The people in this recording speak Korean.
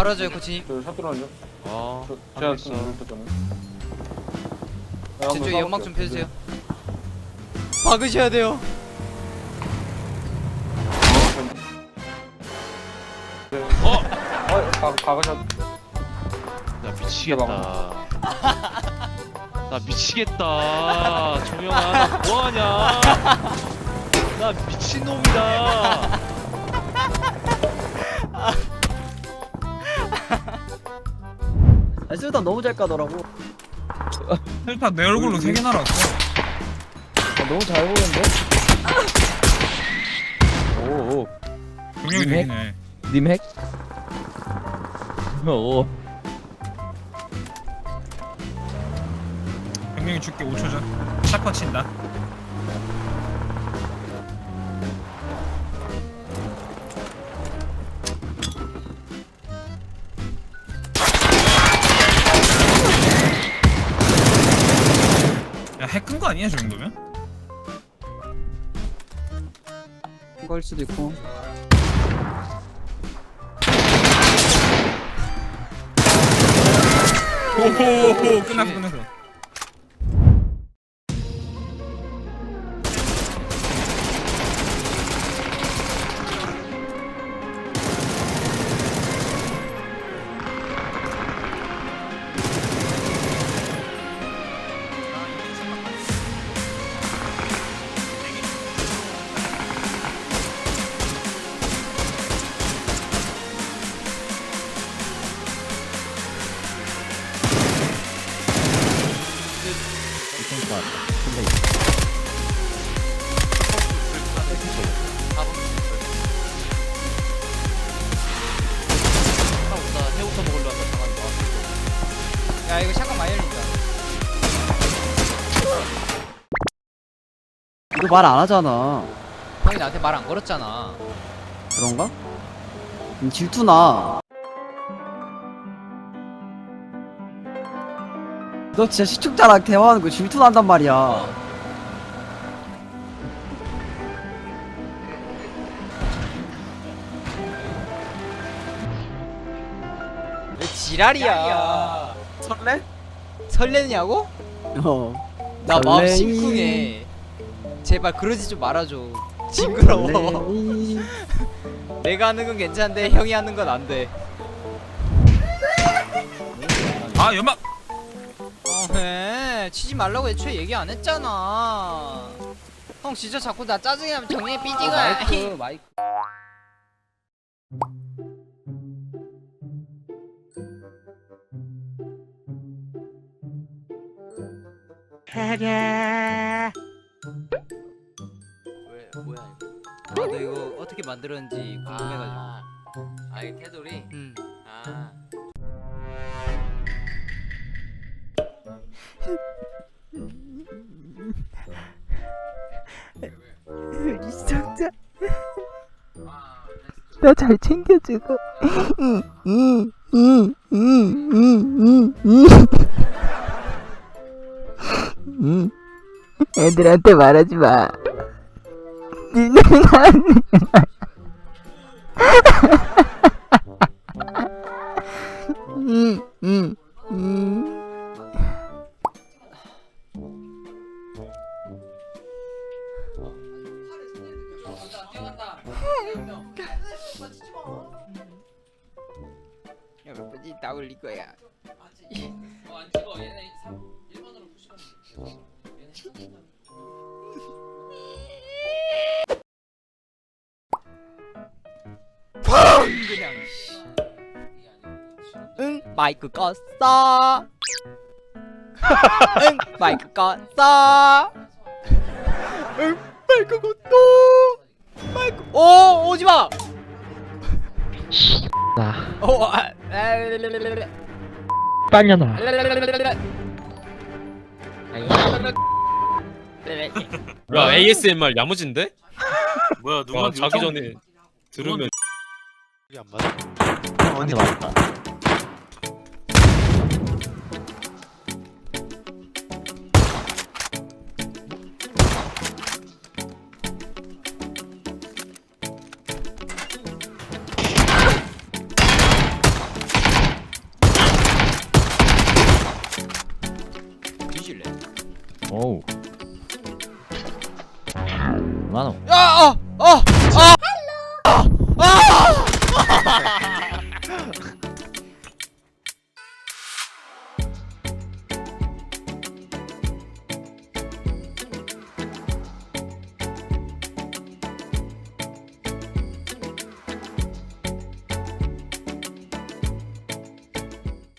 바로 하죠 코치님. 저 샷 들어왔죠? 어 제가 누를 때잖아요. 제 쪽에 연막 좀 펴주세요. 박으셔야 돼요. 어? 어? 가, 가가셨 나 미치겠다. 나 미치겠다. 정영아 나 뭐하냐? 나 미친놈이다 탄 너무 잘 까더라고. 헬타 내 얼굴로 세 개 날았어. 아, 너무 잘 보이는데? 오, 오. 경력이 네. 되네. 님 핵? 오. 경력이 죽게 5초 전. 샤퍼 친다. 핵끈 거 아니야, 저 정도면? 걸 수도 있고. 오호호, 끝났어, 끝났어. 온다 해부터 먹으려 한다 당한 거. 야 이거 샷건 많이 열린다 이거 말 안 하잖아. 형이 나한테 말 안 걸었잖아 그런가? 음, 질투나. 너 진짜 시청자랑 대화하는 거 질투난단 말이야. 왜 지랄이야 설레? 설레냐고? 어. 나 마음 설레이. 심쿵해 제발 그러지 좀 말아줘 징그러워 설레이. 내가 하는 건 괜찮은데 형이 하는 건 안돼 아, 연막! 어해 치지 말라고 애초에 얘기 안 했잖아 형 진짜 자꾸 나 짜증이 나면 정리해 삐지가 마이크, 마이크. 왜 뭐야 이거 아너 이거 어떻게 만들었는지 궁금해가지고 아, 아, 이 테두리? 음. 나 잘 챙겨주고. 애들한테 말하지 마. 니네는 안 음, 음, 몇 번째 나 올릴 거야 어안 찍어. 얘네 1번으로 푸시하면 돼. 그냥 씨. 응 마이크 껐어 응 마이크 껐어 응 마이크 껐어 마이크 오 오지마 오 아, 랄랄랄랄랄. 빨려놔. 야 ASMR 야무진데? 뭐야, 와 자기 전에 들으면 언니 맞다 오우. 나노. 야, 어, 어,